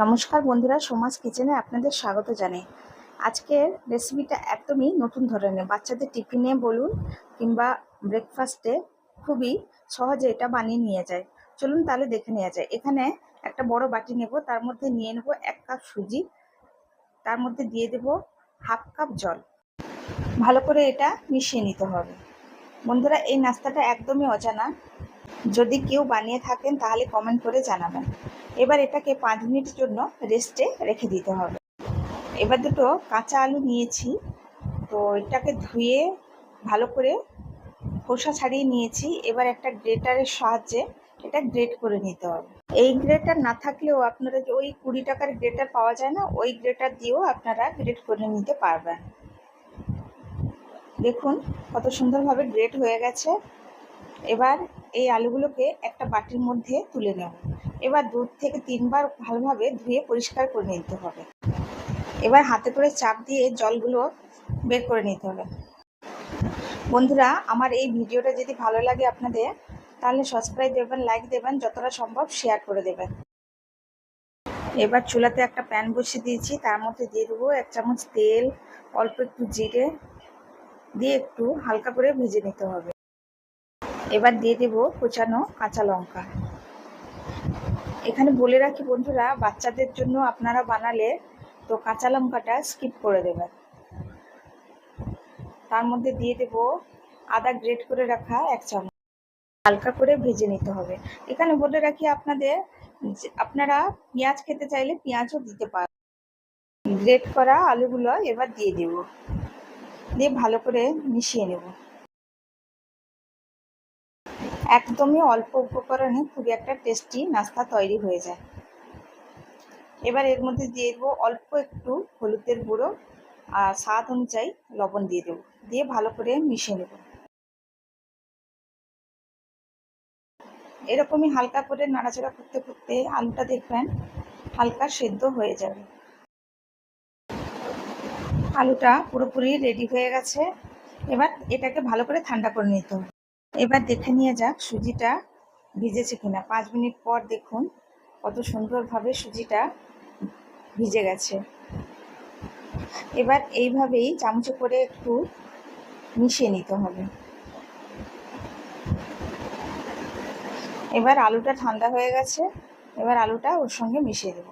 নমস্কার বন্ধুরা, সমাজ কিচেনে আপনাদের স্বাগত জানাই। আজকের রেসিপিটা একদমই নতুন ধরনের। বাচ্চাদের টিফিনে বলুন কিংবা ব্রেকফাস্টে খুবই সহজে এটা বানিয়ে নিয়ে যায়। চলুন তাহলে দেখে নেওয়া যায়। এখানে একটা বড় বাটি নেব, তার মধ্যে নিয়ে নেব এক কাপ সুজি, তার মধ্যে দিয়ে দেব হাফ কাপ জল। ভালো করে এটা মিশিয়ে নিতে হবে। বন্ধুরা, এই নাস্তাটা একদমই অজানা। যদি কেউ বানিয়ে থাকেন তাহলে কমেন্ট করে জানাবেন। এবার এটাকে পাঁচ মিনিট জন্য রেস্টে রেখে দিতে হবে। এবার দুটো কাঁচা আলু নিয়েছি। তো এটাকে ধুয়ে ভালো করে খোসা ছাড়িয়ে নিয়েছি। এবার একটা গ্রেটারের সাহায্যে এটা গ্রেট করে নিতে হবে। এই গ্রেটার না থাকলেও আপনারা যে ওই কুড়ি টাকার গ্রেটার পাওয়া যায় না, ওই গ্রেটার দিয়েও আপনারা গ্রেট করে নিতে পারবেন। দেখুন কত সুন্দরভাবে গ্রেট হয়ে গেছে। এবার এই আলুগুলোকে একটা বাটির মধ্যে তুলে নেব। এবার দুধ থেকে তিনবার ভালোভাবে ধুয়ে পরিষ্কার করে নিতে হবে। এবার হাতে করে চাপ দিয়ে জলগুলো বের করে নিতে হবে। বন্ধুরা, আমার এই ভিডিওটা যদি ভালো লাগে আপনাদের, তাহলে সাবস্ক্রাইব দেবেন লাইক দেবেন, যতটা সম্ভব শেয়ার করে দেবেন। এবার চুলাতে একটা প্যান বসিয়ে দিয়েছি, তার মধ্যে দিয়ে দেবো এক চামচ তেল, অল্প একটু জিরে দিয়ে একটু হালকা করে ভেজে নিতে হবে। এবার দিয়ে দেবো কোচানো কাঁচা লঙ্কা। এখানে বলে রাখি বন্ধুরা, বাচ্চাদের জন্য আপনারা বানালে তো কাঁচা লঙ্কাটা স্কিপ করে দেবেন। তার মধ্যে দিয়ে দেব আদা গ্রেট করে রাখা এক চামচ। হালকা করে ভেজে নিতে হবে। এখানে বলে রাখি আপনাদের আপনারা পেঁয়াজ খেতে চাইলে পেঁয়াজও দিতে পারেন গ্রেট করা আলুগুলো এবার দিয়ে দেব। দিয়ে ভালো করে মিশিয়ে নেব। একদমই অল্প উপকরণে খুবই একটা টেস্টি নাস্তা তৈরি হয়ে যায়। এবার এর মধ্যে দিয়ে দেবো অল্প একটু হলুদের গুঁড়ো আর স্বাদ অনুযায়ী লবণ দিয়ে দেবো। দিয়ে ভালো করে মিশিয়ে নেব। এরকমই হালকা করে নাড়াচাড়া করতে করতে আলুটা দেখবেন হালকা সেদ্ধ হয়ে যাবে। আলুটা পুরোপুরি রেডি হয়ে গেছে। এবার এটাকে ভালো করে ঠান্ডা করে নিতে হবে। এবার দেখে নিয়ে যাক সুজিটা ভিজেছে কিনা। পাঁচ মিনিট পর দেখুন কত সুন্দরভাবে সুজিটা ভিজে গেছে। এবার এইভাবেই চামচে করে একটু মিশিয়ে নিতে হবে। এবার আলুটা ঠান্ডা হয়ে গেছে, এবার আলুটা ওর সঙ্গে মিশিয়ে দেব।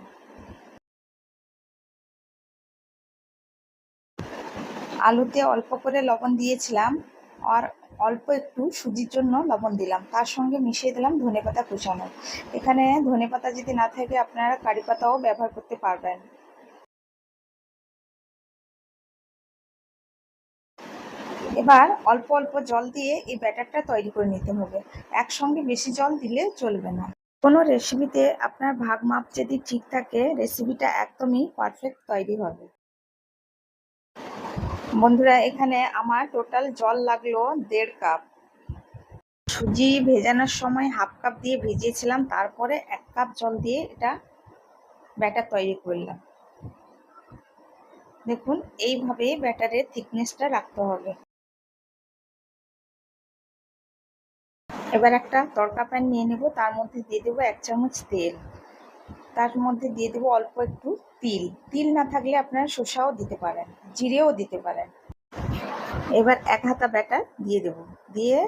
আলুতে অল্প করে লবণ দিয়েছিলাম, আর অল্প একটু সুজির জন্য লবণ দিলাম। তার সঙ্গে মিশিয়ে দিলাম ধনে পাতা কুচানো। এখানে ধনে পাতা যদি না থাকে, আপনারা কারি পাতাও ব্যবহার করতে পারবেন। এবার অল্প অল্প জল দিয়ে এই ব্যাটারটা তৈরি করে নিতে হবে। একসঙ্গে বেশি জল দিলে চলবে না। কোনো রেসিপিতে আপনার ভাগ মাপ যদি ঠিক থাকে রেসিপিটা একদমই পারফেক্ট তৈরি হবে। বন্ধুরা, এখানে আমার টোটাল জল লাগল দেড় কাপ সুজি ভেজানোর সময় হাফ কাপ দিয়ে ভিজিয়েছিলাম, তারপরে এক কাপ জল দিয়ে এটা ব্যাটার তৈরি করলাম। দেখুন, এইভাবে ব্যাটারের থিকনেসটা রাখতে হবে। এবার একটা তড়কা প্যান নিয়ে নেব, তার মধ্যে দিয়ে দেবো এক চামচ তেল। তার মধ্যে দিয়ে দেবো অল্প একটু তিল। তিল না থাকলে আপনারা শসাও দিতে পারেন, জিরেও দিতে পারেন। এবার এক হাতা ব্যাটার দিয়ে দেব। দিয়ে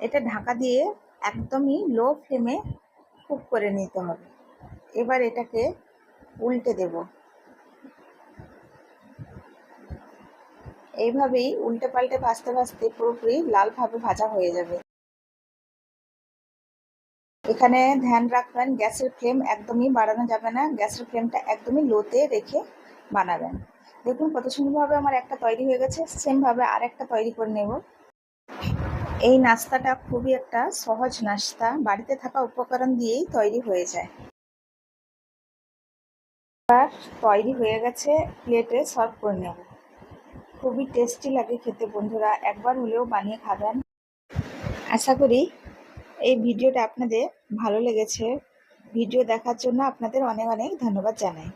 এটা ঢাকা দিয়ে একদমই লো ফ্লেমে কুক করে নিতে হবে। এবার এটাকে উল্টে দেব। এইভাবেই উল্টে পাল্টে ভাজতে ভাজতে পুরোপুরি লালভাবে ভাজা হয়ে যাবে। এখানে ধ্যান রাখবেন, গ্যাসের ফ্লেম একদমই বাড়ানো যাবে না, গ্যাসের ফ্লেমটা একদমই লোতে রেখে বানাবেন। দেখুন কত সুন্দরভাবে আমার একটা তৈরি হয়ে গেছে, সেমভাবে আর একটা তৈরি করে নেব। এই নাস্তাটা খুবই একটা সহজ নাস্তা, বাড়িতে থাকা উপকরণ দিয়েই তৈরি হয়ে যায়। এবার তৈরি হয়ে গেছে প্লেটে সার্ভ করে নেব। খুবই টেস্টি লাগে খেতে বন্ধুরা, একবার হলেও বানিয়ে খাবেন। আশা করি এই ভিডিওটা আপনাদের ভালো লেগেছে। ভিডিও দেখার জন্য আপনাদের অনেক অনেক ধন্যবাদ জানাই।